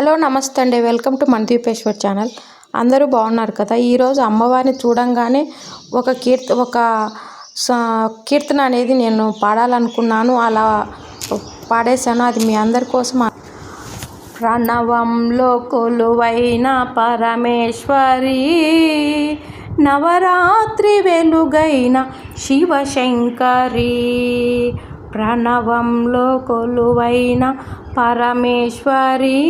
Hello నమస్తే అండి. Welcome to Mandipeshwar channel. అందరూ బాగున్నారు కదా? ఈరోజు అమ్మవారిని చూడంగానే ఒక కీర్త ఒక కీర్తన అనేది నేను పాడాలనుకున్నాను. అలా పాడేశాను. అది మీ అందరి కోసం. ప్రణవంలో కొలువైన పరమేశ్వరి నవరాత్రి వెలుగైన శివశంకరి ప్రణవంలో కొలువైన పరమేశ్వరి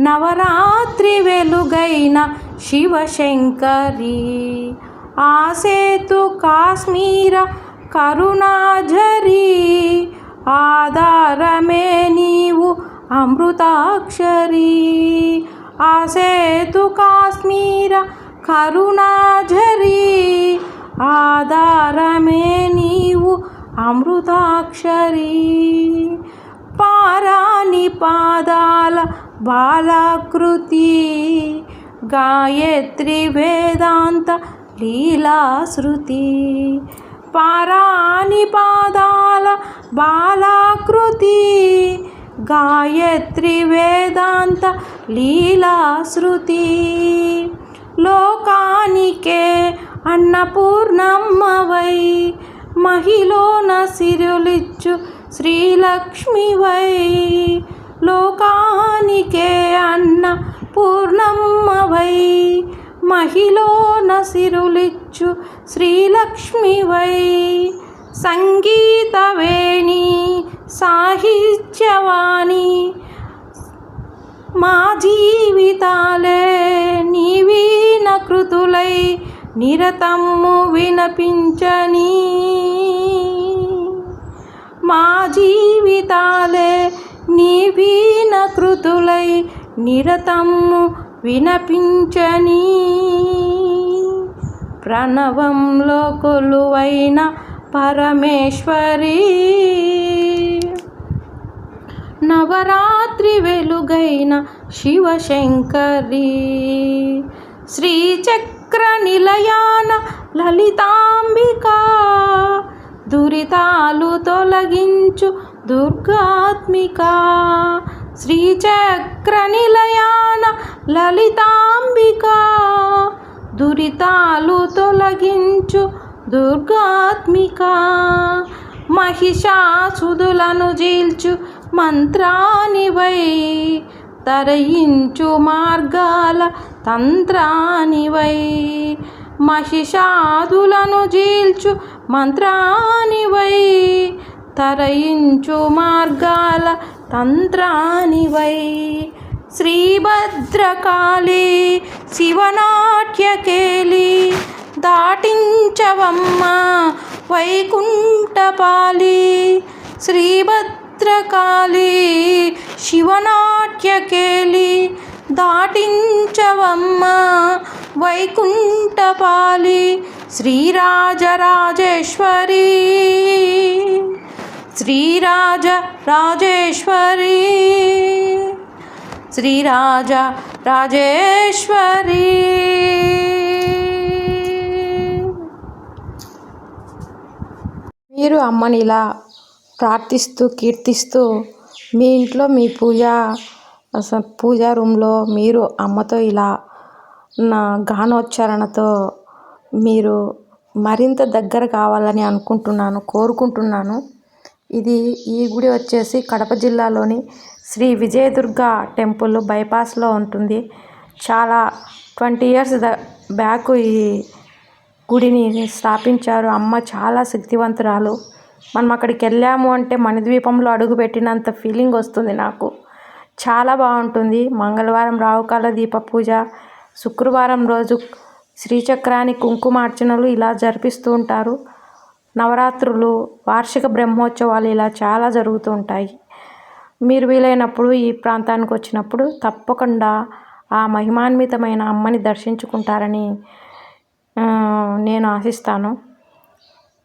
నవరాత్రి వెలుగైన శివశంకరి. ఆసేతు కాశ్మీర కరుణాఝరి ఆధారమే నీవు అమృతాక్షరి. ఆసేతు కాశ్మీర కరుణాఝరి ఆధారమే నీవు అమృతాక్షరి. పారాని పాదాల బాలాకృతి. గాయత్రి వేదాంత లీలాశృతి పారాని పాదాల బాలాకృతి. గాయత్రి వేదాంత లీలాశృతి లోకానికే అన్నపూర్ణమ్మవై. మహిళన సిరులిచ్చు శ్రీలక్ష్మివై. లోకానికే అన్న పూర్ణమ్మవై. మహిళన సిరులిచ్చు శ్రీలక్ష్మివై. సంగీతవేణి సాహిత్యవాణి మా జీవితాలే నీవీన నిరతమ్ము వినపించని మా జీవితాలే నీవీన కృతులై నిరతమ్ము వినపించని. ప్రణవంలో కొలువైన పరమేశ్వరి నవరాత్రి వెలుగైన శివశంకరి శ్రీచక్ర నిలయాన లలితాంబిక దురితాలు తొలగించు దుర్గాత్మిక. శ్రీచక్ర నిలయాన లలితాంబిక దురితాలు తొలగించు దుర్గాత్మిక. మహిషాసుదులను జీల్చు మంత్రానివై తరయించు మార్గాల తంత్రానివై. మహిషాదులను జీల్చు మంత్రానివై. తరయించు మార్గాల తంత్రానివై. శ్రీభద్రకాళి శివనాట్యకేలి దాటించవమ్మ వైకుంఠపాలి శ్రీభద్రకాళి శివనాట్యకేలి దాటించవమ్మ వైకుంఠపాలి శ్రీరాజరాజేశ్వరి. శ్రీరాజ రాజేశ్వరి శ్రీరాజ రాజేశ్వరి మీరు అమ్మని ఇలా ప్రార్థిస్తూ కీర్తిస్తూ మీ ఇంట్లో మీ పూజ పూజా రూమ్లో మీరు అమ్మతో ఇలా నా గానోచ్చారణతో మీరు మరింత దగ్గర కావాలని అనుకుంటున్నాను కోరుకుంటున్నాను. ఇది ఈ గుడి వచ్చేసి కడప జిల్లాలోని శ్రీ విజయదుర్గ టెంపుల్ బైపాస్లో ఉంటుంది. చాలా ట్వంటీ ఇయర్స్ ద బ్యాక్ ఈ గుడిని స్థాపించారు. అమ్మ చాలా శక్తివంతురాలు. మనం అక్కడికి వెళ్ళాము అంటే మణిద్వీపంలో అడుగుపెట్టినంత ఫీలింగ్ వస్తుంది నాకు. చాలా బాగుంటుంది. మంగళవారం రావుకాల దీప పూజ శుక్రవారం రోజు శ్రీచక్రాన్ని కుంకుమార్చనలు ఇలా జరిపిస్తూ ఉంటారు. నవరాత్రులు వార్షిక బ్రహ్మోత్సవాలు ఇలా చాలా జరుగుతూ ఉంటాయి. మీరు వీలైనప్పుడు ఈ ప్రాంతానికి వచ్చినప్పుడు తప్పకుండా ఆ మహిమాన్వితమైన అమ్మని దర్శించుకుంటారని నేను ఆశిస్తాను.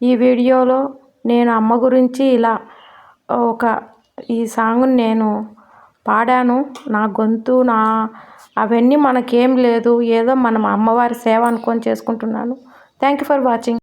ఈ వీడియోలో నేను అమ్మ గురించి ఇలా ఒక ఈ సాంగ్ని నేను పాడాను. నా గొంతు నా అవన్నీ మనకేం లేదు. ఏదో మనం అమ్మవారి సేవ అనుకొని చేసుకుంటున్నాను. Thank you for watching